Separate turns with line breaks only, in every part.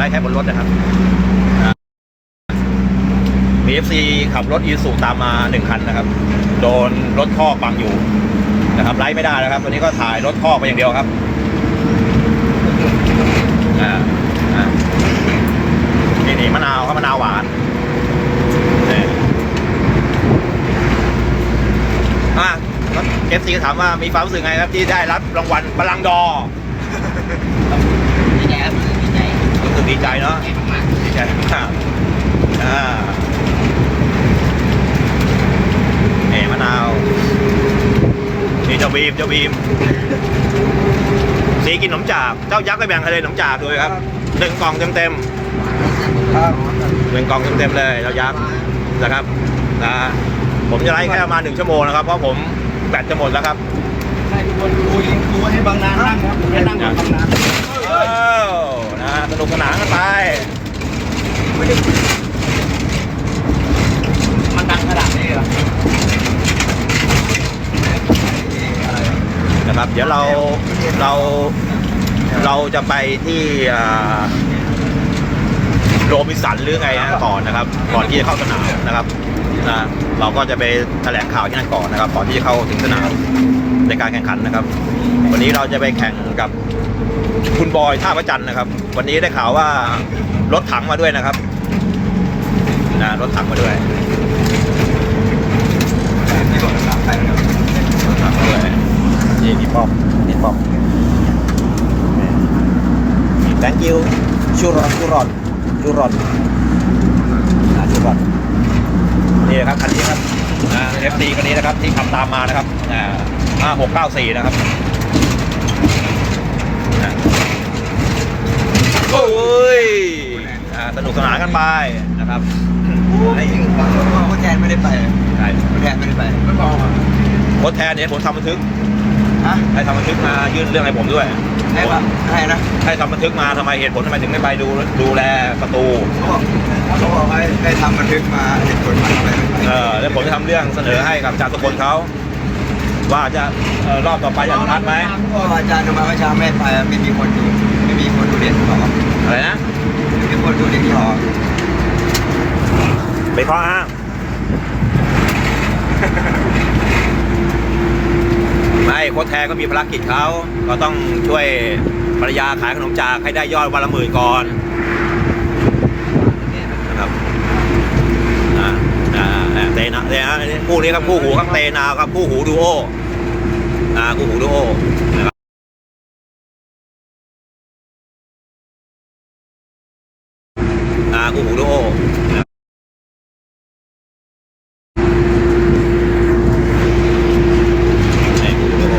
ไลฟ์แค่บนรถนะครับมีเอฟซีขับรถอีซูตามมาหนึ่งคันนะครับ โดนรถคอกบังอยู่นะครับไลฟ์ไม่ได้นะครับวันนี้ก็ถ่ายรถคอกไปอย่างเดียวครับอ่าอ่านี่นี่มะนาวครับมะนาวหวานนี่อะเอฟซีก็ถามว่ามีความรู้สึกไงครับที่ได้รับรางวัลบาลังดอร์
ดีใจครับดีใจ
รู้สึก ดีใจเนาะ
ใจมาก
ดีใจมากอ่าเอ๋มะนาวนี่เจ้าบีมเจ้าบีมสีกินขนมจากเจ้ายักษ์ไปแบ่งให้เลยขนมจากด้วยครับหนึ่งกล่องเต็มเต็ม
ครับ
ๆหนึ่งกล่องเต็มเต็มๆเลยเจ้ายักษ์นะครับนะผมจะไล่แค่ประมาณหนึ่งชั่วโมงนะครับเพราะผมแบตจะหมดแล้วครับ
ให้ทุกคนดูยิงดูให้บางนานนั่งครับให้นั่งกับบางนา นะ
สนุกสนานกันไป
มันดังขนาดนี้เหรอ
นะครับ เดี๋ยวเราเราเราจะไปที่โรบินสันหรือไงนะก่อนนะครับ ก่อนที่จะเข้าสนามนะครับนะเราก็จะไปแถลงข่าวที่นั่นก่อนนะครับ ก่อนที่จะเข้าถึงสนามในการแข่งขันนะครับ วันนี้เราจะไปแข่งกับคุณบอยท่าพระจันทร์นะครับ วันนี้ได้ข่าวว่ารถถังมาด้วยนะครับนะรถถังมาด้วย
ที่บอกสามไปแล้ว
รถถังมาด้วยนี่นี่ป้อมนี่ป้อม thank you ชูรอนชูรอนชูรอนอ่าชูรอนนี่นะครับคันนี้ครับอ่า FD คันนี้นะครับที่ขับตามมานะครับอ่าห้าหกเก้าสี่นะครับอ่า โอ้ยอ่าสนุกสนานกันไปนะครับ
ไอ้บางคนว่าผู้แทนไม่ได้ไป
ใช่
ผู้แทนไม่ได้ไปไม่บอก
โค้ชแทนเนี่ยผมทำบันทึก
ฮะ
ให้ทำบันทึกมายื่นเรื่องให้ผมด้วย
ให้ปะให้นะ
ให้ทำบันทึกมาทำไมเหตุผลทำไมถึงไม่ไปดูดูแลประตู
เขาบอกเขาบอกให้ให้ทำบันทึกมาเหตุผลมาทำไมไม่ไป
เออแล้วผมจะทำเรื่องเสนอให้กับอาจารย์สกลเขาว่าจะเอ่อรอบต่อไปจะอนุมัติไหม
เพราะว่าอาจารย์ธรรมวิชาไม่ไปไม่มีคนดูไม่มีคนดู เด็กหรอ
อะไรนะ
ไม่มีคนดูเด็กหรอ
ไปข้ออ้างไม่โค้ชแทนก็มีภารกิจเขาก็ต้องช่วยภรรยาขายขนมจากให้ได้ยอดวันละหมื่นก่อนนะครับอ่าอ่าอ่าเตนะเตนะคู่นี้ครับคู่หูครับเตนาครับคู่หูดูโออ่าคู่หูดูโอนะครับอ่าคู่หูดูโอนะครับนี่คู่หูดูโอ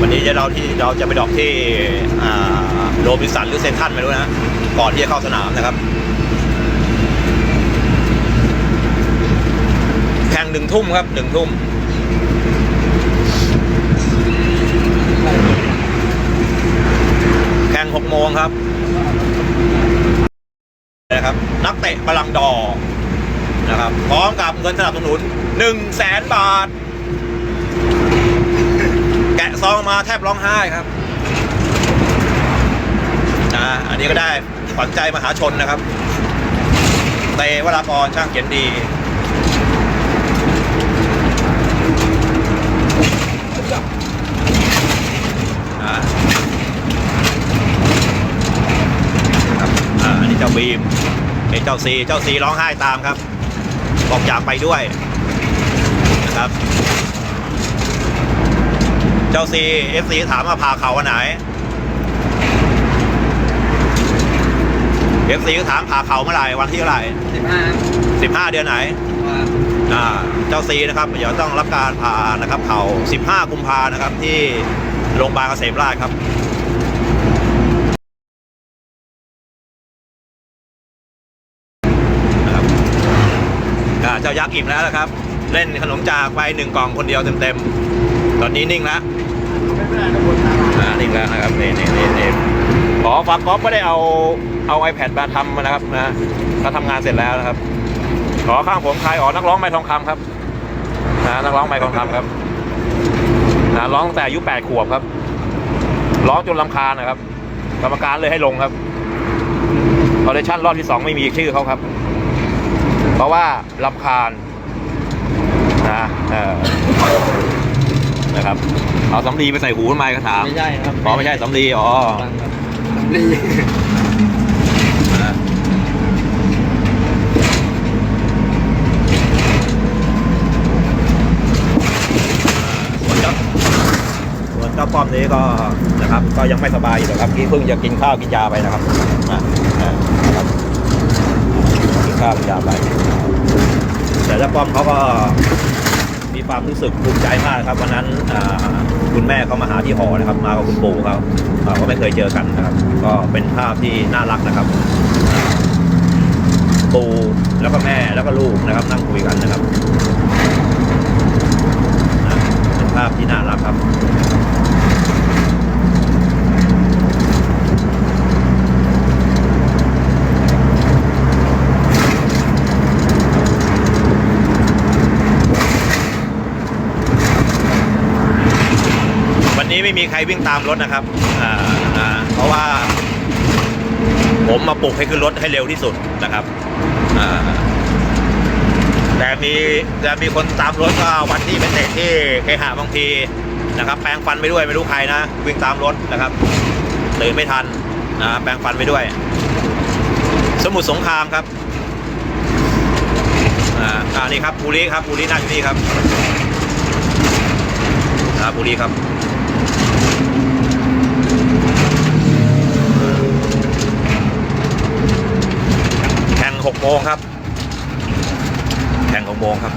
วันนี้จะเราที่เราจะไปดอกที่อ่าโรบินสันหรือเซนทรันไม่รู้นะ ก่อนที่จะเข้าสนามนะครับ แข่งหนึ่งทุ่มครับหนึ่งทุ่มแข่งหกโมงครับนะครับ นักเตะบลังดอนะครับ พร้อมกับเงินสนับสนุนหนึ่งแสนบาท แกะซองมาแทบร้องไห้ครับ อันนี้ก็ได้ขวัญใจมหาชนนะครับเตวรากรช่างเขียนดีอันนี้เจ้าบีมเอ้ยเจ้าซี เจ้าซีร้องไห้ตามครับ บอกอยากไปด้วยนะครับ เจ้าซีเอฟซีถามว่าพาเขาวันไหน เอฟซีก็ถามพาเขาเมื่อไหร่วันที่เท่าไหร่
สิบห้า
สิบห้าเดือนไหนอ่าเจ้าซีนะครับเดี๋ยวต้องรับการผ่านะครับเขาสิบห้ากุมภานะครับที่โรงพยาบาลเกษมราชครับนะครับอ่าเจ้ายักษ์อิ่มแล้วนะครับ เล่นขนมจากไปหนึ่งกล่องคนเดียวเต็มๆ ตอนนี้นิ่งแล้วอ่านิ่งแล้วนะครับนี่นี่นี่นี่ ขอฟักก๊อฟไม่ได้เอาเอา iPad มาทำนะครับนะเขาทำงานเสร็จแล้วนะครับ ขอข้างผมใครอ๋อนักร้องไม้ทองคำครับนะนักร้องไม้ทองคำครับนะรอร้องตั้งแต่อายุแปดขวบครับ ร้องจนลำคาญนะครับ กรรมการเลยให้ลงครับออเดชั่นรอบที่สองไม่มีชื่อเขาครับ เพราะว่าลำคาญนะเออนะครับ เอาสำลีไปใส่หูทำไมก็ถาม
ไม่ใช่ครับ
อ๋อไม่ใช่สำลีอ๋อ
ฟังค รับสำลี
นะเจ้าส่วนเจ้าป้อมนี้ก็นะครับก็ยังไม่สบายอยู่หรอกครับที่เพิ่งจะกินข้าวกินยาไปนะครับนะครับกินข้าวกินยาไปแต่เจ้าป้อมเขาก็ ความรู้สึกภูมิใจมากครับวันนั้นคุณแม่เขามาหาที่หอนะครับ มากับคุณปู่เขาก็ไม่เคยเจอกันนะครับ ก็เป็นภาพที่น่ารักนะครับปู่แล้วก็แม่แล้วก็ลูกนะครับ นั่งคุยกันนะครับเป็นภาพที่น่ารักครับ วันนี้ไม่มีใค รวิ่งตามรถนะครับเพราะว่า ผมมาปลุกให้ขึ้นรถให้เร็วที่สุดนะครับแต่มีแต่มีคนตามรถก็วันที่เป็นเตะที่เคหะบางทีนะครับ แปรงฟันไปด้วยไม่รู้ใครนะวิ่งตามรถนะครับตื่นไม่ทันนะแปรงฟันไปด้วย สมุทรสงครามครับอ่าอ่านี่ครับภูริครับภูรินั่งอยู่นี่ครับอ่าภูริครับ แข่ง หกโมงครับ แข่งหกโมงครับ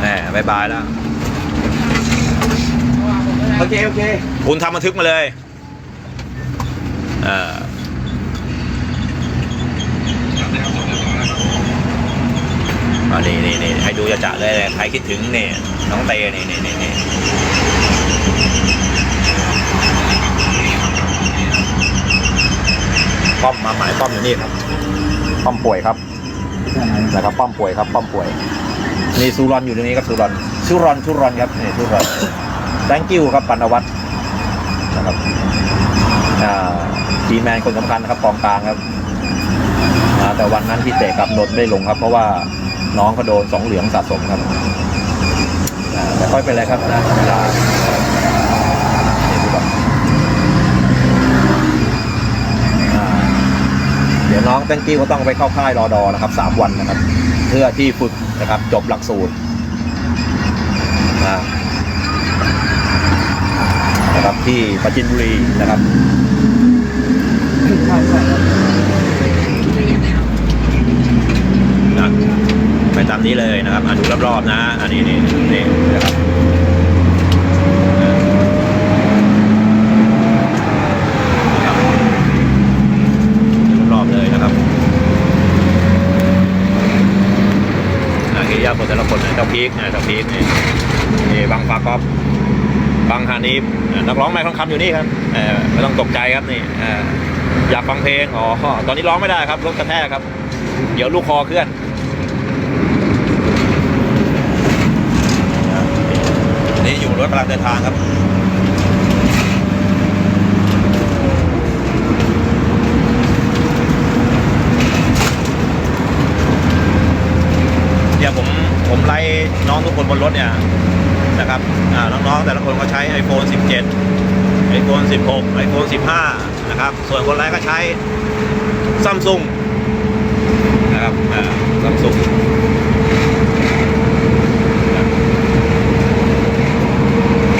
แหมบายบายแล้ว
โอเค โอเค
คุณทำบันทึกมาเลยเอออันนี้นี่นี่ให้ดูจะจะเลยใครคิดถึงเนี่ยน้องเตนี่นี่นี่นี่ป้อมมาหมายป้อมอยู่นี่ครับป้อมป่วยครับ นะครับป้อมป่วยครับป้อมป่วยนี่ซูรอนอยู่ตรงนี้ครับซูรอนซูรอนซูรอนครับนี่ซูรอน thank you ครับปันวัตรนะครับอ่าทีแมนคนสำคัญนะครับกองกลางครับอ่าแต่วันนั้นที่เตะกับนนไม่ได้ลงครับ เพราะว่าน้องเขาโดนสองเหลืองสะสมครับอ่าแต่ค่อยเป็นไรครับนะเวลานี่ดูก่อนอ่าเดี๋ยวน้อง thank you ก็ต้องไปเข้าค่ายรอดอนะครับสามวันนะครับ เพื่อที่ฝึกนะครับจบหลักสูตรนะครับที่ปราจินบุรีนะครับนะไปตามนี้เลยนะครับอะดูรอบๆนะ อันนี้นี่นี่นะครับดูรอบๆเลยนะครับ อะกิริยาคนแต่ละคนนะเจ้าพีกนะเจ้าพีกนี่นี่บางฟากอฟบางฮานีฟนักร้องไม้ทองคำอยู่นี่ครับไม่ต้องตกใจครับนี่อออยากฟังเพลงอ๋อตอนนี้ร้องไม่ได้ครับรถกระแทกครับ เดี๋ยวลูกคอเคลื่อนนี่อยู่รถกำลังเดินทางครับ เนี่ยผมผมไล่น้องทุกคน บนรถเนี่ยนะครับน้องๆแต่ละคนก็ใช้ iPhone 17 iPhone 16 iPhone 15 นะครับ ส่วนคนไล่ก็ใช้ซัมซุงนะครับซัมซุง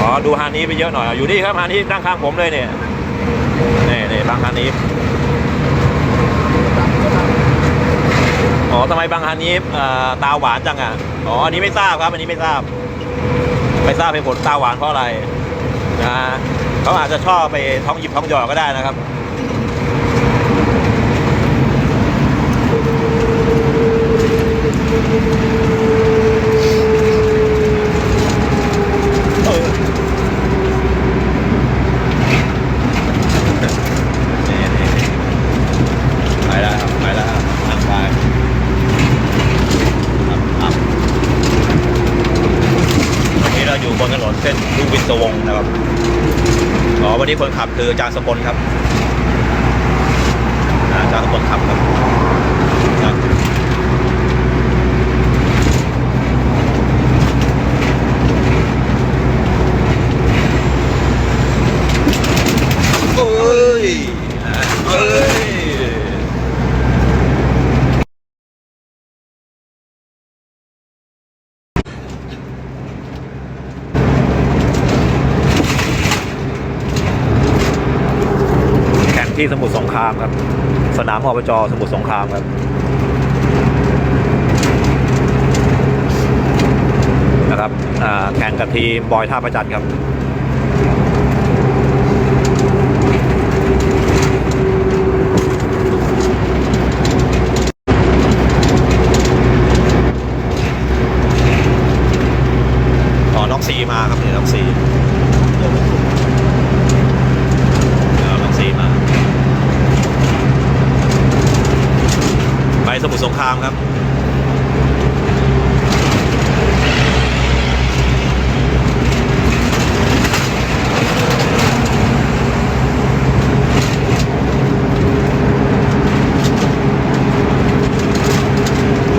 ขอดูฮานี้ไปเยอะหน่อย อยู่นี่ครับฮานี้นั่งข้างผมเลยเนี่ยนี่นี่บางฮานี้ อ๋อทำไมบางฮานี้ตาหวานจังอะ อ๋อ อันนี้ไม่ทราบครับ อันนี้ไม่ทราบ ไม่ทราบเหตุผลตาหวานเพราะอะไรนะฮะเขาอาจจะชอบไปท้องหยิบท้องหยอก็ได้นะครับ เออนี่นี่ไปแล้วครับไปแล้วครับนั่งไปครับครับวันนี้เราอยู่บนถนนเส้นลูกวินสวงศ์นะครับ ครับอ๋อวันนี้ คนขับคืออาจารย์สมบลครับอ่าอาจารย์สมบลขับครับครับเอ้ยเอ้ย แข่ง ที่สมุทรสงครามครับ สนามอบจสมุทรสงครามครับนะครับแข่งกับทีมบอยท่าประจันครับ อ๋อน้องซีมาครับนี่น้องซีเอาน้องซีมา ไปสมุทรสงครามครับ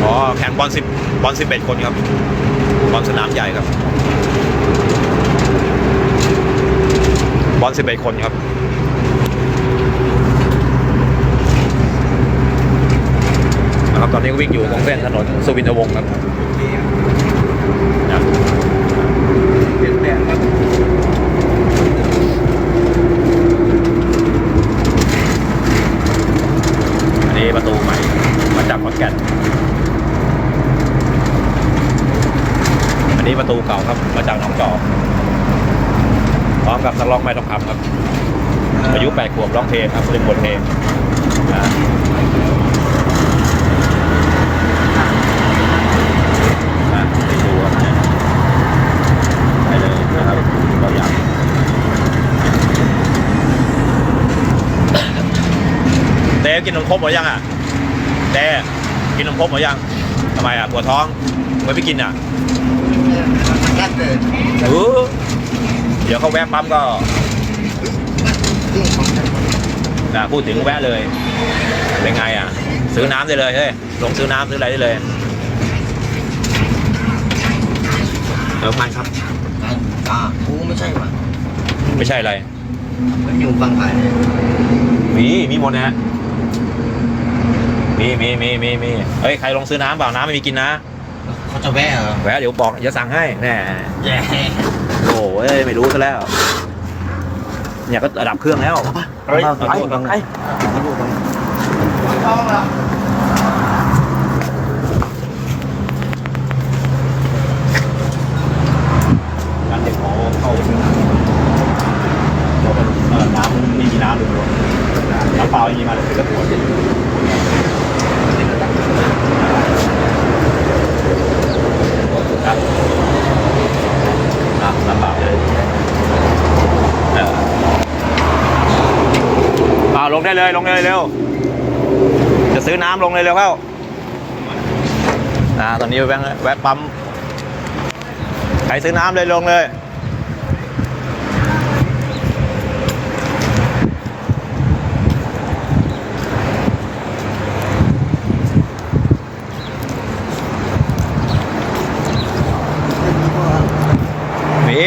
อ๋อ แข่งบอลสิบบอลสิบเอ็ดคนครับ บอลสนามใหญ่ครับ บอลสิบเอ็ดคนครับ นะ ครับ ตอนนี้ก็วิ่งอยู่ตรงเส้นถนนสุวินทวงศ์ครับนะ
เปลี่ยนแปลงครับ
อันนี้ประตูใหม่มาจากขอนแก่นอันนี้ประตูเก่าครับมาจากหนองจอกพร้อมกับนักร้องไม้ทองคำครับอายุแปดขวบร้องเพลงครับเล่นบทเพลงนะนะไปดูครับเนี่ยไปเลยนะครับเราอยากเต้ กินนมครบหมดยังอะเต้กินนมครบหมดยังทำไมอะปวดท้องไม่ไปกินอะ
แค่เกิด
เออเดี๋ยวเขาแวะปั๊มก็นะพูดถึงแวะเลย เป็นไงอะ ซื้อน้ำได้เลยเฮ้ยลงซื้อน้ำซื้ออะไรได้เลยเออพันครับ
นั่นอ่ากูไม่ใช่ว่ะ
ไม่ใช่อะไร
มันอยู่บางขายเนี่ย
มีมีหมดนะฮะ มีมีมีมีมีเฮ้ยใครลงซื้อน้ำเปล่าน้ำไม่มีกินนะ
เขาจะแวะเหรอ
แวะเดี๋ยวบอกจะสั่งให้แน่
แย่
โอ้เอ้ยไม่รู้ซะแล้ว เนี่ยก็ระดับเครื่องแล้ว
เฮ้ย
เอา
ไป
ตัว
ไป
ไป
ล
งได้เลยลงเลยเร็ว จะซื้อน้ำลงเลยเร็วเข้านะตอนนี้แวะแวะปั๊มใครซื้อน้ำเลยลงเลยมี